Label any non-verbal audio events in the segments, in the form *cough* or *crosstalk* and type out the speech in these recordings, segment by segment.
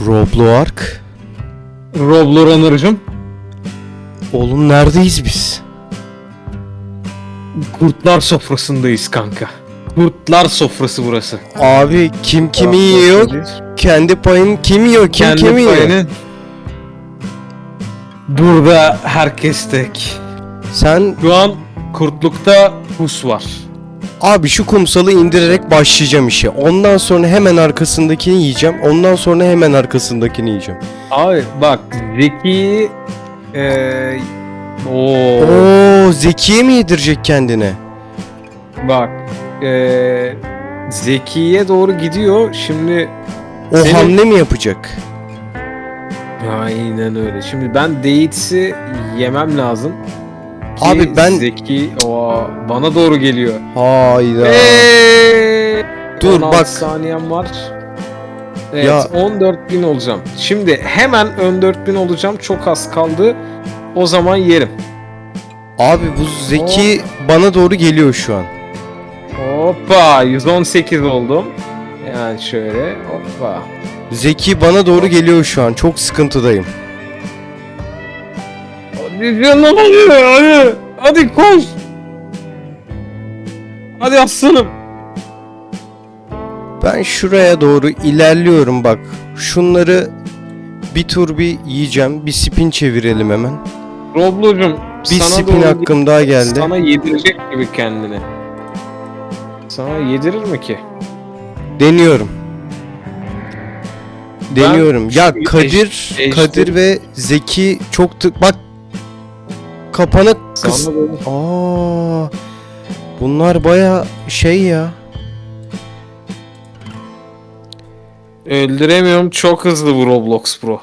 Robloark. Roblo Runner'cım. Oğlum neredeyiz biz? Kurtlar sofrasındayız kanka. Kurtlar sofrası burası. Abi kim kimi yiyor? Kendi payını kim yiyor? Kim Kendi kimi yiyor? payını- Burada herkes tek. Sen Şu an kurtlukta pus var. Abi şu kumsalı indirerek başlayacağım işe. Ondan sonra hemen arkasındakini yiyeceğim. Ondan sonra hemen arkasındakini yiyeceğim. Abi bak Zeki'yi eee Oo. Oo Zekiye mi yedirecek kendine? Bak eee Zeki'ye doğru gidiyor. Şimdi O Senin- hamle mi yapacak? aynen öyle. Şimdi ben Deits'i yemem lazım. Abi ben- Zeki o bana doğru geliyor. Hayda. Eee, Dur, 16 bak. saniyem var. Evet Ya- 14.000 olacağım. Şimdi hemen ön 4000 olacağım. Çok az kaldı. O zaman yerim. Abi bu Zeki bana doğru geliyor şu an. Hoppa 118 oldum. Yani şöyle hoppa. Zeki bana doğru geliyor şu an. Çok sıkıntıdayım. Hadi canım hadi hadi. Koş. Hadi aslanım. Ben şuraya doğru ilerliyorum bak. Şunları bir tur bir yiyeceğim. Bir spin çevirelim hemen. Roblo'cum Bir sana spin doğru hakkım daha geldi. Sana yedirecek gibi kendini. Sana yedirir mi ki? Deniyorum. Deniyorum. ya şu Kadir, Kadir ve Zeki çok tık bak Sana doğru. Aa. Bunlar baya şey ya. Öldüremiyorum çok hızlı bu Roblox Pro.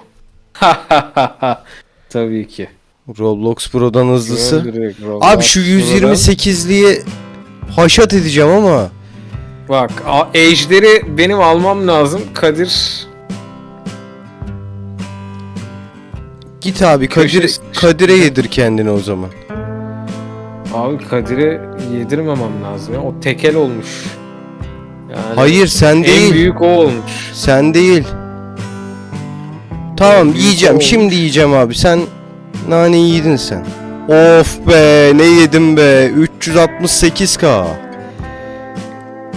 *laughs* Tabii ki. Roblox Pro'dan hızlısı. Öldürüyor Roblox Abi şu Pro'dan. 128'liği haşat edeceğim ama. Bak ejderi benim almam lazım. Kadir Git abi Kadir Köşesi- Kadir'e yedir kendini o zaman. Abi Kadir'e yedirmemem lazım ya. O tekel olmuş. Yani Hayır sen en değil. büyük o olmuş. Sen değil. Tamam yiyeceğim. olmuş. Şimdi yiyeceğim abi. Sen naneyi yedin sen. Of be ne yedim be. 368k.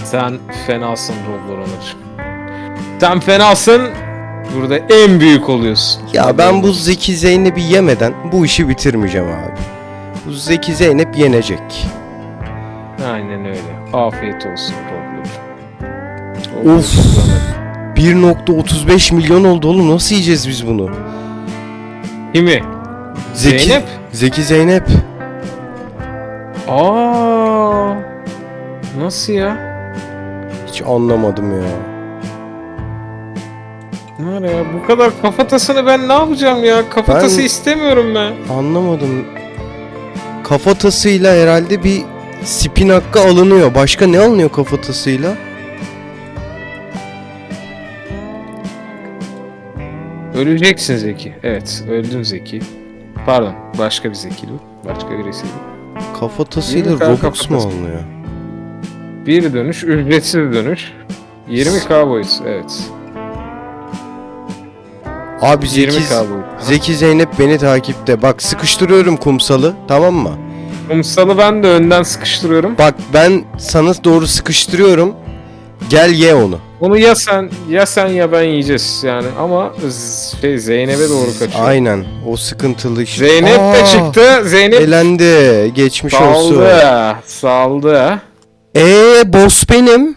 Sen fenasın Roblox Sen fenasın. Burada en büyük oluyorsun. Ya ben bu Zeki Zeynep'i yemeden bu işi bitirmeyeceğim abi. Bu Zeki Zeynep yenecek. Aynen öyle. Afiyet olsun Roblox. Of. 1.35 milyon oldu oğlum. Nasıl yiyeceğiz biz bunu? Kimi? Zeki, Zeynep? Zeki Zeynep. Aa. Nasıl ya? Hiç anlamadım ya. Ne var ya? Bu kadar kafatasını ben ne yapacağım ya? Kafatası Ben- istemiyorum ben. Anlamadım. Kafatasıyla herhalde bir spin hakkı alınıyor. Başka ne alınıyor kafatasıyla? Öleceksin Zeki. Evet, öldün Zeki. Pardon, başka bir Zeki bu. Başka birisi. bu. Kafatasıyla Yirmi K Robux mu kafatası. alınıyor? Bir dönüş, ücretsiz dönüş. 20k boyut, evet. Abi Zeki, 20k boyut. Zeki Zeynep beni takipte. Bak sıkıştırıyorum kumsalı tamam mı? Kumsalı ben de önden sıkıştırıyorum. Bak ben sana doğru sıkıştırıyorum. Gel ye onu. Onu ya sen ya sen ya ben yiyeceğiz yani ama şey Zeynep'e doğru kaçıyor. Aynen. O sıkıntılı işte. Zeynep de Aa, çıktı. Zeynep Elendi. Geçmiş olsun. saldı. Saldı. Eee boss benim.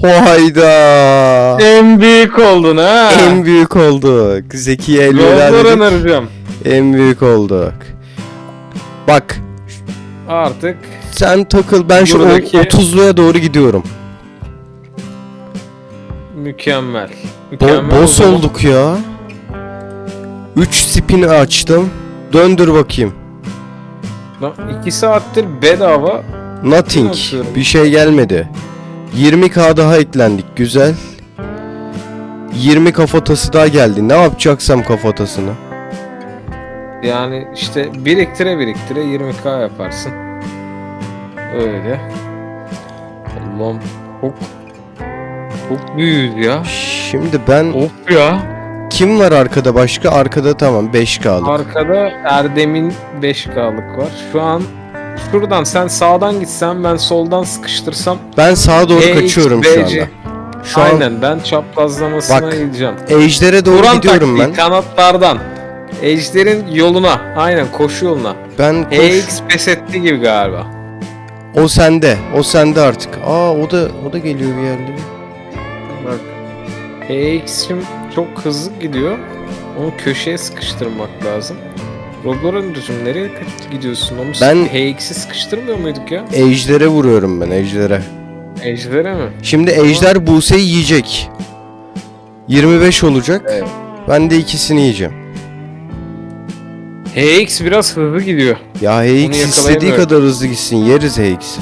Hayda. En büyük oldun ha. En büyük olduk. Zeki'ye el Yollar dedik. önereceğim. En büyük olduk. Bak Artık sen takıl ben şu Buradaki- 30'luya doğru gidiyorum. mükemmel. Bo Mükemmel boss o zaman. olduk ya. 3 spin açtım. Döndür bakayım. Lan iki saattir bedava. Nothing. Bir şey gelmedi. 20k daha eklendik. Güzel. 20 kafatası daha geldi. Ne yapacaksam kafatasını. Yani işte biriktire biriktire 20k yaparsın. Öyle. Allah'ım çok çok büyüğüz ya. Şimdi ben Of ya. Kim var arkada başka? Arkada tamam 5K'lık. Arkada Erdem'in 5K'lık var. Şu an şuradan sen sağdan gitsen ben soldan sıkıştırsam Ben sağa doğru EX, kaçıyorum şu anda. Şu an Aynen ben çaprazlamasına Bak, gideceğim. Ejder'e doğru Duran gidiyorum taktiği, ben. kanatlardan. Ejder'in yoluna. Aynen koşu yoluna. Ben koş. HX pes etti gibi galiba. O sende. O sende artık. Aa o da o da geliyor bir yerlere. Bak. HX'im çok hızlı gidiyor. Onu köşeye sıkıştırmak lazım. Robloran'cığım nereye kaç- gidiyorsun? Onu Ben-. HX'i sıkıştırmıyor muyduk ya? Ejder'e vuruyorum ben Ejder'e. Ejder'e mi? Şimdi Ejder Buse'yi yiyecek. 25 olacak. Evet. Ben de ikisini yiyeceğim. HX biraz hızlı gidiyor. Ya HX istediği kadar hızlı gitsin. Yeriz HX'i.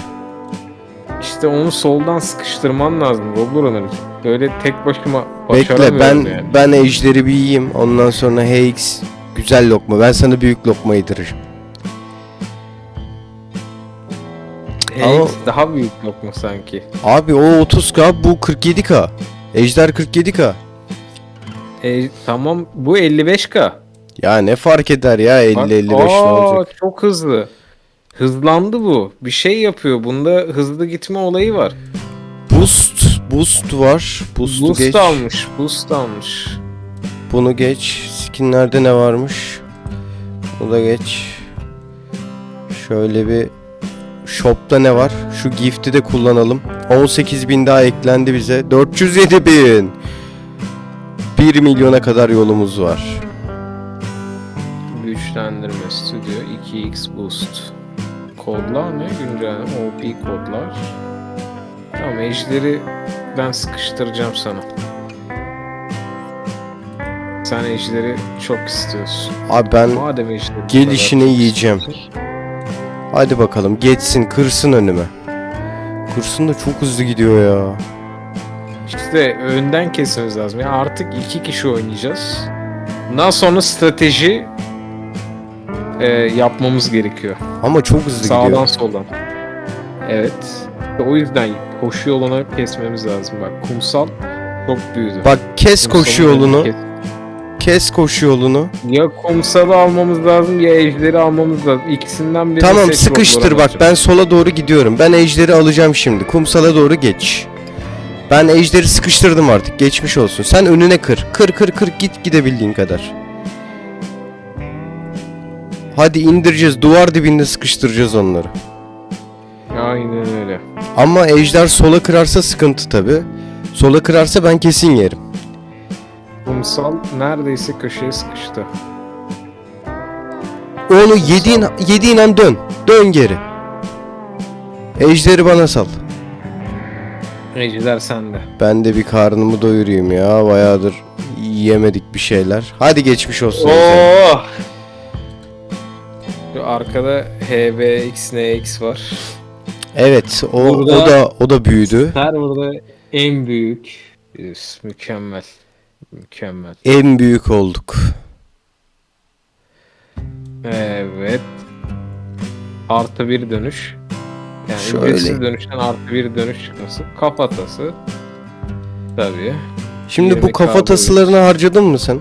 İşte onu soldan sıkıştırman lazım Robloran'cığım. Böyle tek başıma Bekle başaramıyorum ben yani. ben Ejder'i bir yiyeyim. Ondan sonra HX güzel lokma. Ben sana büyük lokma yediririm. Ama- daha büyük lokma sanki. Abi o 30k bu 47k. Ejder 47k. E, tamam bu 55k. Ya ne fark eder ya 50 Bak, 55 ne aa, olacak? Çok hızlı. Hızlandı bu. Bir şey yapıyor. Bunda hızlı gitme olayı var. Boost boost var. Boost'u Boost geç. almış. Boost almış. Bunu geç. Skinlerde ne varmış? Bunu da geç. Şöyle bir shop'ta ne var? Şu gift'i de kullanalım. 18.000 daha eklendi bize. 407.000. 1 milyona kadar yolumuz var. Güçlendirme stüdyo 2x boost. Kodlar ne? Güncelleme OP kodlar. Tamam ejderi ben sıkıştıracağım sana. Sen ejderi çok istiyorsun. Abi ben Madem bu gelişini yiyeceğim. istiyorsun. hadi bakalım geçsin kırsın önüme. Kırsın da çok hızlı gidiyor ya. İşte önden kesmemiz lazım. Yani artık iki kişi oynayacağız. Bundan sonra strateji e, yapmamız gerekiyor. Ama çok hızlı Sağdan gidiyor. soldan. Evet. O yüzden koşu yolunu kesmemiz lazım. Bak kumsal çok büyüdü. Bak kes Kumsalın koşu yolunu. kes. Kes koşu yolunu. Ya kumsalı almamız lazım ya ejderi almamız lazım. İkisinden birini Tamam seç sıkıştır bak ben sola doğru gidiyorum. Ben ejderi alacağım şimdi. Kumsala doğru geç. Ben ejderi sıkıştırdım artık. Geçmiş olsun. Sen önüne kır. Kır kır kır git gidebildiğin kadar. Hadi indireceğiz. Duvar dibinde sıkıştıracağız onları. Aynen öyle. Ama ejder sola kırarsa sıkıntı tabi. Sola kırarsa ben kesin yerim. Kumsal neredeyse köşeye sıkıştı. Onu yediğin, yediğin an dön. Dön geri. Ejderi bana sal. Ejder sende. Ben de bir karnımı doyurayım ya. Bayağıdır yemedik bir şeyler. Hadi geçmiş olsun. Oo! Şu arkada HBX NX var. Evet, o, Burada- o da o da büyüdü. Her burada en büyük. Mükemmel. Mükemmel. En büyük olduk. Evet. Artı bir dönüş. Yani Şöyle. ücretsiz dönüşten artı bir dönüş çıkması. Kafatası. Tabii. Şimdi bu 20K kafatasılarını harcadın mı sen?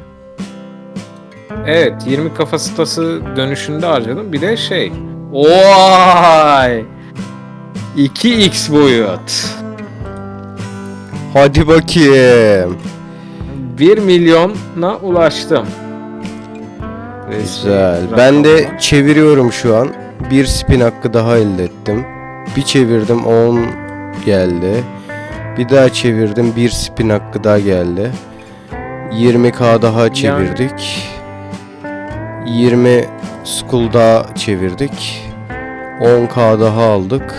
Evet 20 kafasitası dönüşünde harcadım. Bir de şey. Oy! 2x boyut. Hadi bakayım. 1 milyona ulaştım. Resmi Güzel. Ben de çeviriyorum şu an. Bir spin hakkı daha elde ettim. Bir çevirdim 10 geldi. Bir daha çevirdim bir spin hakkı daha geldi. 20k daha çevirdik. 20 school daha çevirdik. 10k daha aldık.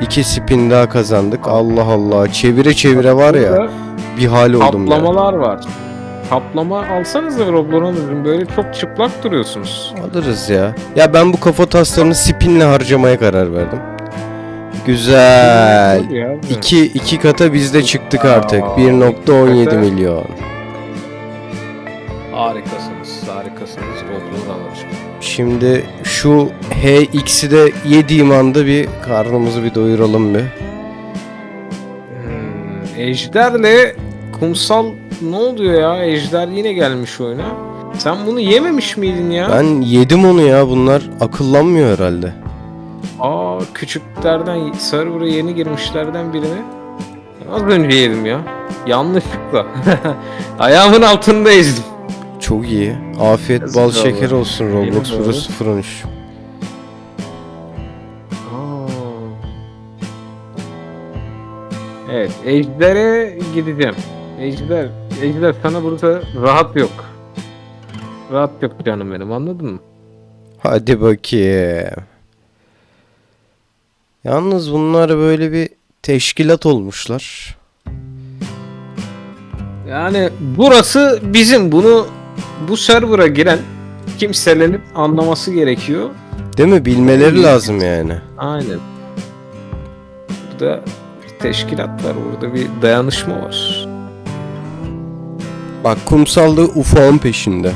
2 spin daha kazandık. Allah Allah. Çevire çevire var ya. Burada Bir hal oldum ya. Kaplamalar var. Kaplama alsanız da Robloran'ın böyle çok çıplak duruyorsunuz. Alırız ya. Ya ben bu kafa taslarını spinle harcamaya karar verdim. Güzel. Ya. 2 2 kata biz de çıktık artık. Aa, 1.17 kata- milyon. Harikasınız, harikasınız Robloran'cığım. Şimdi şu HX'i de yediğim anda bir karnımızı bir doyuralım bir. Ejder'le kumsal ne oluyor ya? Ejder yine gelmiş oyuna. Sen bunu yememiş miydin ya? Ben yedim onu ya. Bunlar akıllanmıyor herhalde. Aa küçüklerden server'a yeni girmişlerden birini az önce yedim ya. Yanlışlıkla. *laughs* Ayağımın altında ezdim. Çok iyi. Afiyet Yazık bal şeker olsun Roblox burası 013. Evet, Ejder'e gideceğim. Ejder, Ejder sana burada rahat yok. Rahat yok canım benim anladın mı? Hadi bakayım. Yalnız bunlar böyle bir teşkilat olmuşlar. Yani burası bizim. Bunu bu server'a giren kimselerin anlaması gerekiyor. Değil mi? Bilmeleri lazım yani. Aynen. Burada bir teşkilat var. Burada bir dayanışma var. Bak kumsalda ufağın peşinde.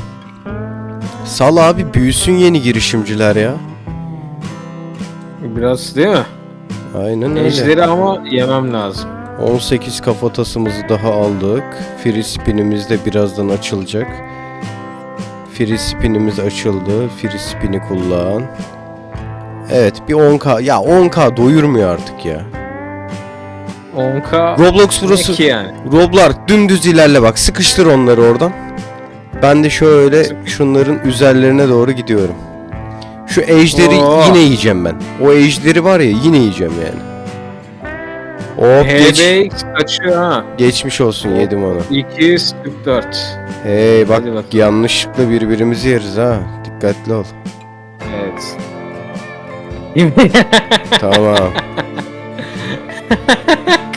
Sal abi büyüsün yeni girişimciler ya. Biraz değil mi? Aynen öyle. Ejderi ama yemem lazım. 18 kafatasımızı daha aldık. Free spinimiz de birazdan açılacak. Free spinimiz açıldı. Free spini kullan. Evet bir 10k. Ya 10k doyurmuyor artık ya. 10k Roblox burası. ki yani? Roblar dümdüz ilerle bak. Sıkıştır onları oradan. Ben de şöyle şunların üzerlerine doğru gidiyorum. Şu ejderi Oo. yine yiyeceğim ben. O ejderi var ya yine yiyeceğim yani. Hop geç, HBX kaçıyor ha. geçmiş olsun yedim onu. 244. Hey bak yanlışlıkla birbirimizi yeriz ha. Dikkatli ol. Evet. Tamam. *laughs*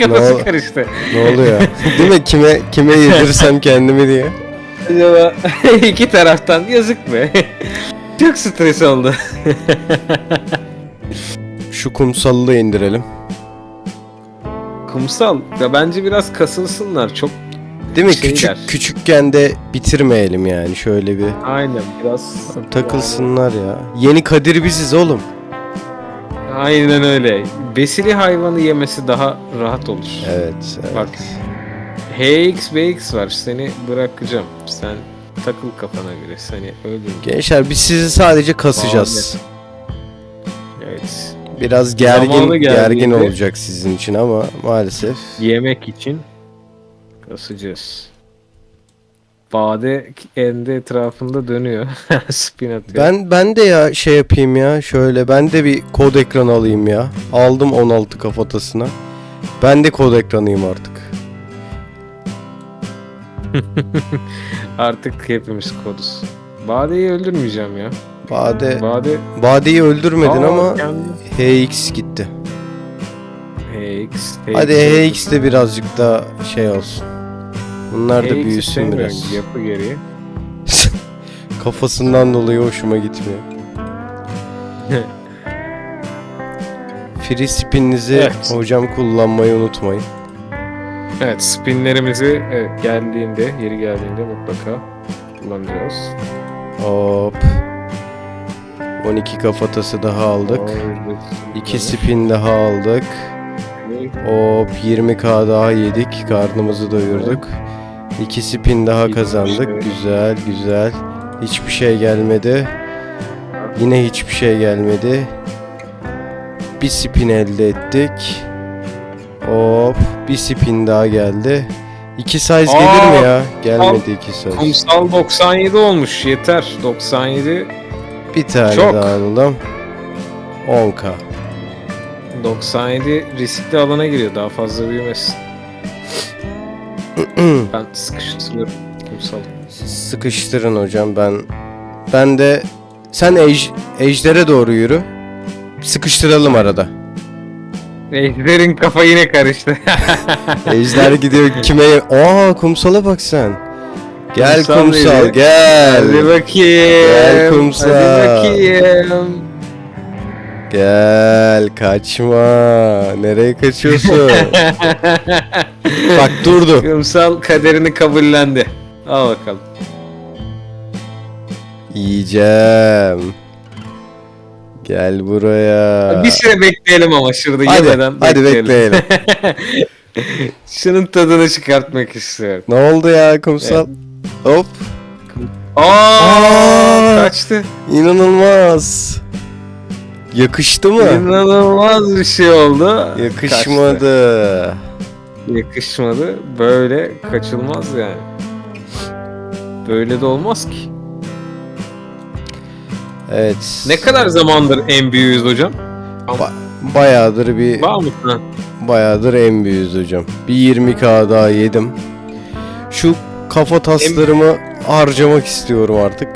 Kafası oldu? karıştı. ne oluyor? Değil mi? Kime kime yedirsem *laughs* kendimi diye. Acaba *laughs* iki taraftan yazık be. *laughs* Çok stres oldu. Şu kumsallığı indirelim. Kumsal ya bence biraz kasılsınlar. Çok Değil mi? Şeyler. Küçük küçükken de bitirmeyelim yani şöyle bir aynen biraz takılsınlar ya. Yeni Kadir biziz oğlum. Aynen öyle. Besili hayvanı yemesi daha rahat olur. Evet. evet. Bak. HX BX var. Seni bırakacağım. Sen takıl kafana göre. Seni öldürürüm. Gençler biz sizi sadece kasacağız. Evet. Biraz gergin gergin olacak sizin için ama maalesef. Yemek için kasacağız. Bade kendi etrafında dönüyor. *laughs* Spin atıyor. Ben ben de ya şey yapayım ya şöyle ben de bir kod ekranı alayım ya. Aldım 16 kafatasına. Ben de kod ekranıyım artık. *laughs* Artık hepimiz koduz. Bade'yi öldürmeyeceğim ya. Bade Bade Bade'yi öldürmedin Aa, ama HX gitti. HX. Hadi HX de birazcık daha şey olsun. Bunlar da büyüsün biraz. Yapı gereği. *laughs* Kafasından dolayı hoşuma gitmiyor. *laughs* Free spininizi Evet. hocam kullanmayı unutmayın. Evet spinlerimizi evet, geldiğinde, yeri geldiğinde mutlaka kullanacağız. Hop. 12 kafatası daha aldık. Orada 2 spin daha aldık. Hop 20k daha yedik. Karnımızı doyurduk. 2 spin daha kazandık. Güzel güzel. Hiçbir şey gelmedi. Yine hiçbir şey gelmedi. Bir spin elde ettik. Hop bir spin daha geldi. 2 size gelir mi Aa, ya? Gelmedi 2 size. Kumsal 97 olmuş yeter. 97 Bir tane Çok. daha alalım. 10k. 97 riskli alana giriyor. Daha fazla büyümesin. Ben sıkıştırıyorum kumsal. Sıkıştırın hocam ben ben de sen ej, ejdere doğru yürü. Sıkıştıralım arada. Ejder'in kafa yine karıştı. *laughs* Ejder gidiyor kime? Aa kumsala bak sen. Gel Kumsal kumsal dedi. gel. Hadi bakayım. Gel kumsal. Hadi bakayım. Gel kaçma. Nereye kaçıyorsun? *laughs* bak durdu. Kumsal kaderini kabullendi. Al bakalım. Yiyeceğim. Gel buraya. Bir süre bekleyelim ama şurada Hadi, yemeden hadi bekleyelim. *laughs* Şunun tadını çıkartmak istiyorum. Ne oldu ya kumsal? Hop. Aa, Aa! kaçtı. İnanılmaz. Yakıştı mı? İnanılmaz bir şey oldu. Kaçtı. Yakışmadı. Böyle kaçılmaz yani. Böyle de olmaz ki. Evet. Ne kadar zamandır en büyüğüz hocam? Bayağıdır bir Var mı? Ha. bayağıdır en büyüğüz hocam. Bir 20k daha yedim. Şu kafa taslarımı harcamak istiyorum artık.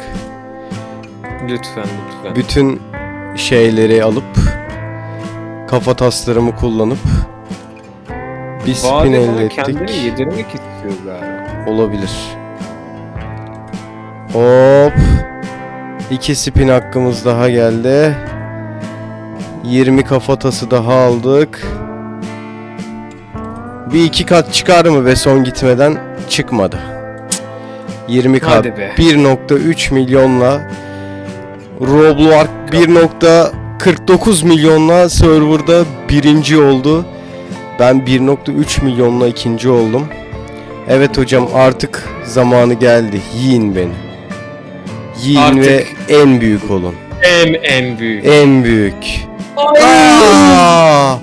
Lütfen lütfen. Bütün şeyleri alıp kafa taslarımı kullanıp bir spin elde ettik. kendini yedirmek istiyor galiba. Olabilir. Hop. İki spin hakkımız daha geldi. 20 kafatası daha aldık. Bir iki kat çıkar mı be son gitmeden? Çıkmadı. Cık. 20 kat. Hadi be. 1.3 milyonla Roblox 1.49 milyonla serverda birinci oldu. Ben 1.3 milyonla ikinci oldum. Evet hocam artık zamanı geldi. Yiyin beni. Yiyin Artık- ve en büyük olun. En en büyük. En büyük. Aa!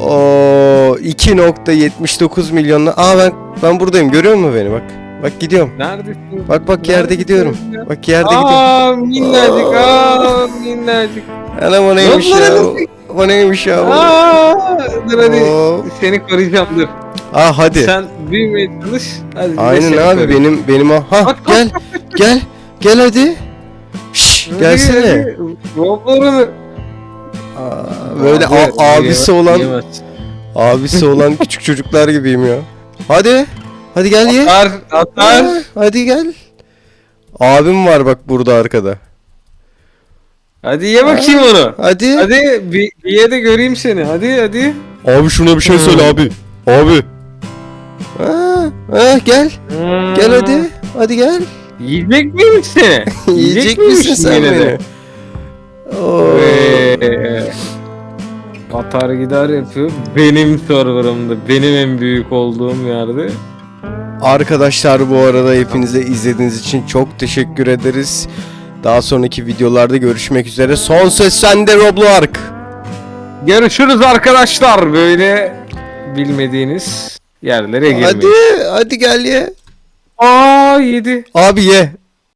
Oo 2.79 milyonla. Aa ben ben buradayım. Görüyor musun beni? Bak. Bak gidiyorum. Neredesin? Bak bak yerde gidiyorum. Bak yerde gidiyorum. Aa minnacık Aa. minnacık. Anam o neymiş ya? lan O neymiş ya? Aa dur hadi Oo. seni koruyacağım dur. Aa hadi. Sen büyümeye çalış. Hadi bir de Aynen seni abi koruyayım. benim benim o. Ha Bak, gel. Gel. Gel hadi. Şş, Hadi, gelsene. hadi. Aa, böyle Abi, a- abisi yiyemez- olan yiyemez. abisi olan küçük çocuklar gibiyim ya. Hadi. Hadi gel ye. Atar atar. Ha, Hadi gel. Abim var bak burada arkada. Hadi ye bakayım onu. Hadi. Hadi bir, bir ye de göreyim seni. Hadi hadi. Abi şuna bir şey söyle abi. Abi. Ha, ha, gel. Gel hadi. Hadi gel. Hmm. Yiyecek miymiş seni? *laughs* Yiyecek misin sen yine beni? Oo. Ee, Atar gider yapıyor. Benim serverımda. Benim en büyük olduğum yerde. Arkadaşlar bu arada hepinize izlediğiniz için çok teşekkür ederiz. Daha sonraki videolarda görüşmek üzere. Son ses sende Roblox. Görüşürüz arkadaşlar. Böyle bilmediğiniz yerlere girmeyin. Hadi hadi gel ye. Aa yedi. Abi ye.